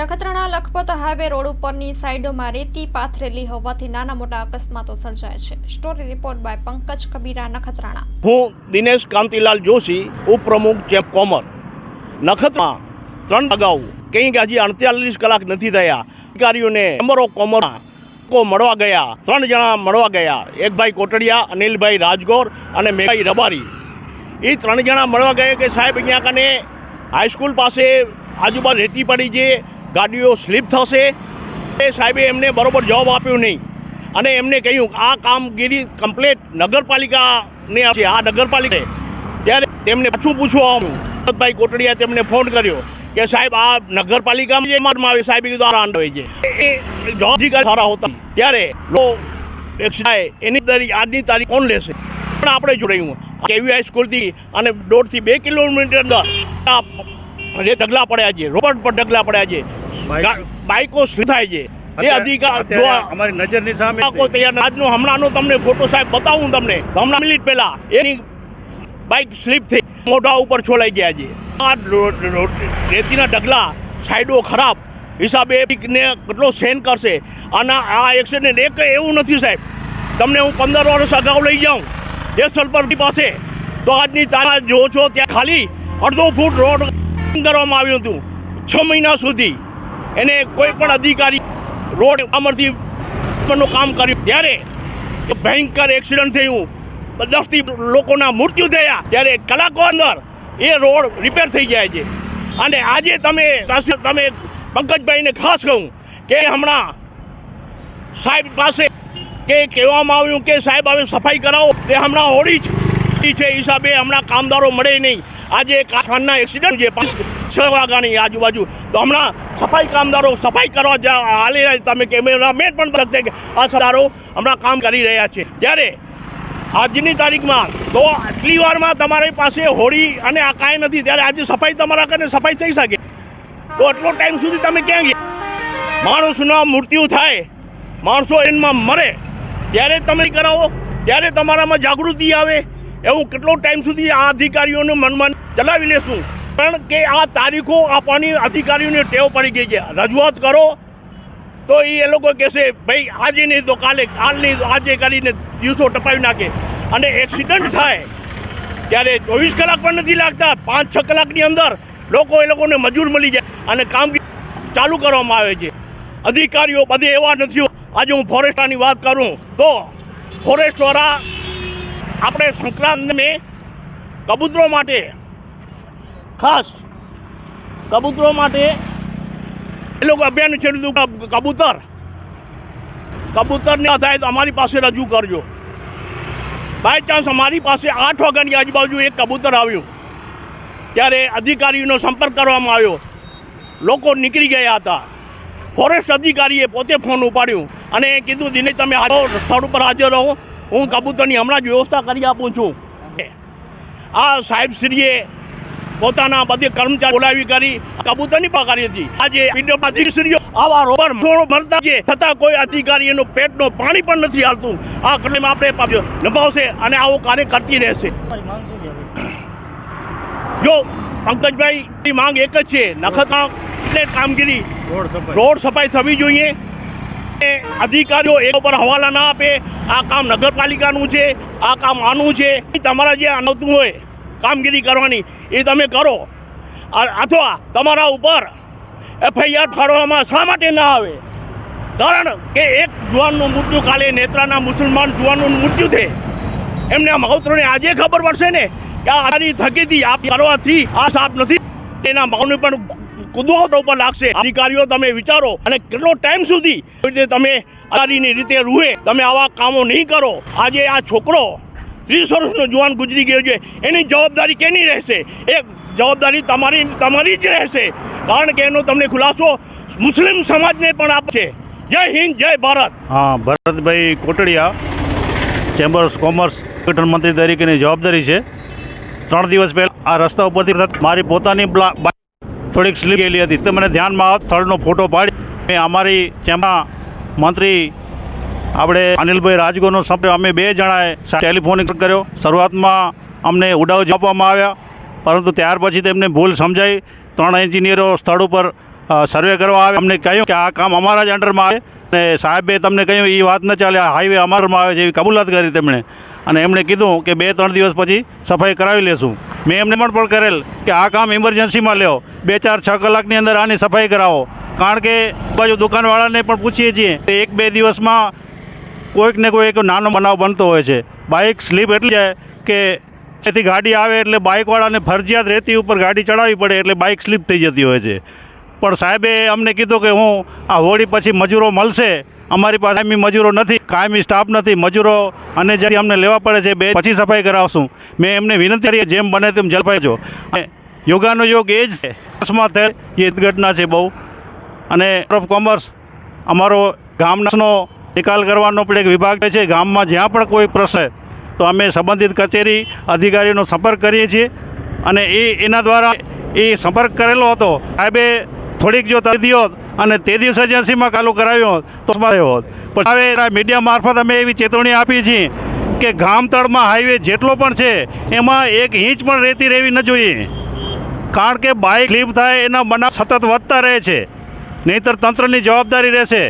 Nakhatrana Lakhpat highway road ઉપરની સાઈડોમાં રેતી પાથરેલી હોવાથી નાના મોટા અકસ્માતો સર્જાય છે. Story report by Pankaj Kabira, Nakhatrana. હું દિનેશ કાંતિલાલ જોશી, ઉપપ્રમુખ ચેપ કોમર. નખત્રા ત્રણ અગાઉ કંઈક હજી અડતાલીસ કલાક નથી થયા. અધિકારીઓને ચેમ્બર ઓફ કોમર મળવા ગયા. ત્રણ જણા મળવા ગયા. એક ભાઈ કોટડિયા, અનિલભાઈ રાજગોર અને મેભાઈ રબારી. એ ત્રણ જણા મળવા ગયા કે સાહેબ, અહીંયા કને હાઈસ્કૂલ પાસે આજુબાજુ રેતી પડી છે. ગાડીઓ સ્લીપ થશે. એ સાહેબે એમને બરોબર જવાબ આપ્યો નહીં. અને એમને કહ્યું, આ કામગીરી કમ્પ્લેટ નગરપાલિકાને છે. આ નગરપાલિકા ત્યારે તેમને પાછું પૂછવા આવ્યું. ભરતભાઈ કોટડીયા તેમને ફોન કર્યો કે, સાહેબ, આ નગરપાલિકામાં જે મારમાં આવે સાહેબ કીધું આ હોય છે. એ જવાબ અધિકારી સારા હોતા. ત્યારે એની તારીખ આજની તારીખ કોણ લેશે? પણ આપણે જોડાયું કેવી હાઈસ્કૂલથી અને દોઢથી બે કિલોમીટર અંદર જે ઢગલા પડ્યા છે. રોડ પર ઢગલા પડ્યા છે. બાઈકો સ્લીપ થાય છે. એ અધિકાર જો અમારી નજરની સામે કોઈ તૈયાર આજનો હમણાંનો તમને ફોટો સાહેબ બતાવું તમને. હમણાં મિનિટ પહેલા એની બાઇક સ્લીપ થઈ. મોઢા ઉપર છોલાઈ ગયા છે. આ રેતીના ડગલા સાઈડો ખરાબ. હિસાબે ને કેટલો સેન કરશે. અને આ એક્સિડન્ટ એક એવું નથી સાહેબ. તમને હું પંદર વર્ષ અગાઉ લઈ જાઉં. દેસલપર પાસે. તો આજની તારા જો છો ત્યાં ખાલી અડધો ફૂટ રોડ કરવામાં આવ્યું હતું. છ મહિના સુધી એને કોઈ પણ અધિકારી રોડ અમરથી નું કામ કર્યું. ત્યારે ભયંકર એક્સિડન્ટ થયું, દસથી લોકોના મૃત્યુ થયા, ત્યારે કલાકો અંદર એ રોડ રિપેર થઈ જાય છે. અને આજે તમે તમે પંકજભાઈને ખાસ કહું કે હમણાં સાહેબ પાસે કે કહેવામાં આવ્યું કે સાહેબ, હવે સફાઈ કરાવો. તે હમણાં હોળી છે. હોળી છે હિસાબે હમણાં કામદારો મળે નહીં. આજે કારખાના એક્સિડન્ટ છે પાંચ છ વાગ્યાની આજુબાજુ. તો હમણાં સફાઈ કામદારો સફાઈ કરવા હાલી રહ્યા. તમે કેમેરામેન પણ કે આ હમણાં કામ કરી રહ્યા છે. ત્યારે આજની તારીખમાં તો આટલી વારમાં તમારી પાસે હોળી અને આ કાંઈ નથી. ત્યારે આજે સફાઈ તમારા કરીને સફાઈ થઈ શકે? તો આટલો ટાઈમ સુધી તમે ક્યાં ગયા? માણસના મૃત્યુ થાય. માણસો એમાં મરે. ત્યારે તમે કરાવો. ત્યારે તમારામાં જાગૃતિ આવે. એવું કેટલો ટાઈમ સુધી આ અધિકારીઓનું મનમાં ચલાવી લેશું? કારણ કે આ તારીખો આપવાની અધિકારીઓને ટેવ પડી ગઈ છે. રજૂઆત કરો. તો એ લોકો કહેશે, ભાઈ, આજે નહીં તો કાલે, કાલ નહીં આજે કરીને દિવસો ટપાવી નાખે. અને એક્સિડન્ટ થાય, ત્યારે ચોવીસ કલાક પણ નથી લાગતા. પાંચ, છ કલાકની અંદર લોકો એ લોકોને મજૂર મળી જાય અને કામ ચાલુ કરવામાં આવે છે. અધિકારીઓ બધે એવા નથી આજે હું ફોરેસ્ટની વાત કરું. તો ફોરેસ્ટવાળા આપણે સંક્રાંતને કબૂતરો માટે ખાસ કબૂતરો માટે એ લોકો અભિયાન છેડ્યું હતું કબૂતર કબૂતર. ન થાય તો અમારી પાસે રજૂ કરજો. બાય ચાન્સ અમારી પાસે આઠ વાગ્યાની આજુબાજુ એક કબૂતર આવ્યું. ત્યારે અધિકારીનો સંપર્ક કરવામાં આવ્યો. લોકો નીકળી ગયા હતા. ફોરેસ્ટ અધિકારીએ પોતે ફોન ઉપાડ્યું અને કીધું, દિનેશ, તમે સ્થળ ઉપર હાજર રહો. હું કબૂતરની હમણાં જ વ્યવસ્થા કરી આપું છું. આ સાહેબશ્રીએ પોતાના બધી કર્મચારી બોલાવી કરી કબૂતરની પગારી હતી. આજે અધિકારીઓ આવા રોબર ભરતા છે. છતાં કોઈ અધિકારી એનો પેટનો પાણી પણ નથી હાલતું. આ ક્લેમ આપણે નિભાવશે અને આવો કાર્ય કરતી રહેશે. જો પંકજભાઈ માંગ એક જ છે. નખત કામગીરી. રોડ સફાઈ થવી જોઈએ. અધિકારીઓ એક ઉપર હવાલા ના આપે. આ કામ નગરપાલિકાનું છે, આ કામ આનું છે. તમારા જે આવતું હોય, કામગીરી કરવાની, એ તમે કરો. અથવા તમારા ઉપર એફઆઈઆર ફાળવવામાં શા માટે ના આવે? કારણ કે એક જુવાનનું મૃત્યુ કાલે નેત્રાના મુસલમાન જુવાનનું મૃત્યુ થયે એમને આ આજે ખબર પડશે ને કે આ થકીથી આપ કરવાથી આ સાપ નથી. તેના માવને પણ કુદરત ઉપર લાગશે. અધિકારીઓ, તમે વિચારો અને કેટલો ટાઈમ સુધી રીતે તમે અધિકારીની રીતે રૂહે, તમે આવા કામો નહીં કરો. આજે આ છોકરો ત્રીસ વર્ષનો જુવાન ગુજરી ગયો છે. એની જવાબદારી કેની રહેશે? એ જવાબદારી તમારી તમારી જ રહેશે. કારણ કે એનો તમને ખુલાસો મુસ્લિમ સમાજને પણ આપશે. જય હિન્દ, જય ભારત. હા, ભરતભાઈ કોટડિયા ચેમ્બર્સ કોમર્સ સંગઠન મંત્રી તરીકેની જવાબદારી છે. ત્રણ દિવસ પહેલાં આ રસ્તા ઉપરથી મારી પોતાની થોડીક સ્લીપ ગયેલી હતી. તે મને ધ્યાનમાં સ્થળનો ફોટો પાડી. અમારી જેમાં મંત્રી આપણે અનિલભાઈ રાજગોનો સંપર્ક અમે બે જણાએ ટેલિફોનિક કર્યો. શરૂઆતમાં અમને ઉડાવ આપવામાં આવ્યા. પરંતુ ત્યાર પછી તેમને ભૂલ સમજાઈ. ત્રણ એન્જિનિયરો સ્થળ ઉપર સર્વે કરવા આવે અમને કહ્યું કે આ કામ અમારા જ અંડરમાં આવે. અને સાહેબે તમને કહ્યું એ વાત ન ચાલે હાઈવે અમારામાં આવે છે એવી કબૂલાત કરી તેમણે. અને એમણે કીધું કે બે ત્રણ દિવસ પછી સફાઈ કરાવી લેશું. મેં એમને પણ પણ કરેલ કે આ કામ ઇમરજન્સીમાં લ્યો. બે ચાર છ કલાકની અંદર આની સફાઈ કરાવો. કારણ કે બાજુ દુકાનવાળાને પણ પૂછીએ છીએ કે એક બે દિવસમાં કોઈક ને કોઈ એક નાનો બનાવ બનતો હોય છે. બાઇક સ્લીપ એટલી કે એથી ગાડી આવે એટલે બાઇકવાળાને ફરજિયાત રેતી ઉપર ગાડી ચડાવવી પડે એટલે બાઇક સ્લીપ થઈ જતી હોય છે. પણ સાહેબે અમને કીધું કે હું આ હોળી પછી મજૂરો મળશે. અમારી પાસે કાયમી મજૂરો નથી, કાયમી સ્ટાફ નથી, મજૂરો અને જ્યારે અમને લેવા પડે છે બે પછી સફાઈ કરાવશું. મેં એમને વિનંતી કરી જેમ બને તેમ જલપાઈ જો યોગાનો યોગ એ જ છે. અકસ્માત થયેલ એ ઘટના છે બહુ. અને ઓફ કોમર્સ અમારો ગામનો નિકાલ કરવાનો પણ એક વિભાગ છે ગામમાં જ્યાં પણ કોઈ પ્રશ્ન તો અમે સંબંધિત કચેરી અધિકારીનો સંપર્ક કરીએ છીએ. અને એ એના દ્વારા એ સંપર્ક કરેલો હતો. સાહેબે થોડીક જો તરદી હોત અને તે દિવસે એજન્સીમાં ચાલુ કરાવ્યો હોત, તો હોત. પણ હવે મીડિયા મારફત અમે એવી ચેતવણી આપી છીએ કે ગામ તળમાં હાઈવે જેટલો પણ છે, એમાં એક ઇંચ પણ રેતી રહેવી ન જોઈએ. કારણ કે બાઇક લીપ થાય એના બનાવ સતત વધતા રહે છે. નહીંતર તંત્રની જવાબદારી રહેશે.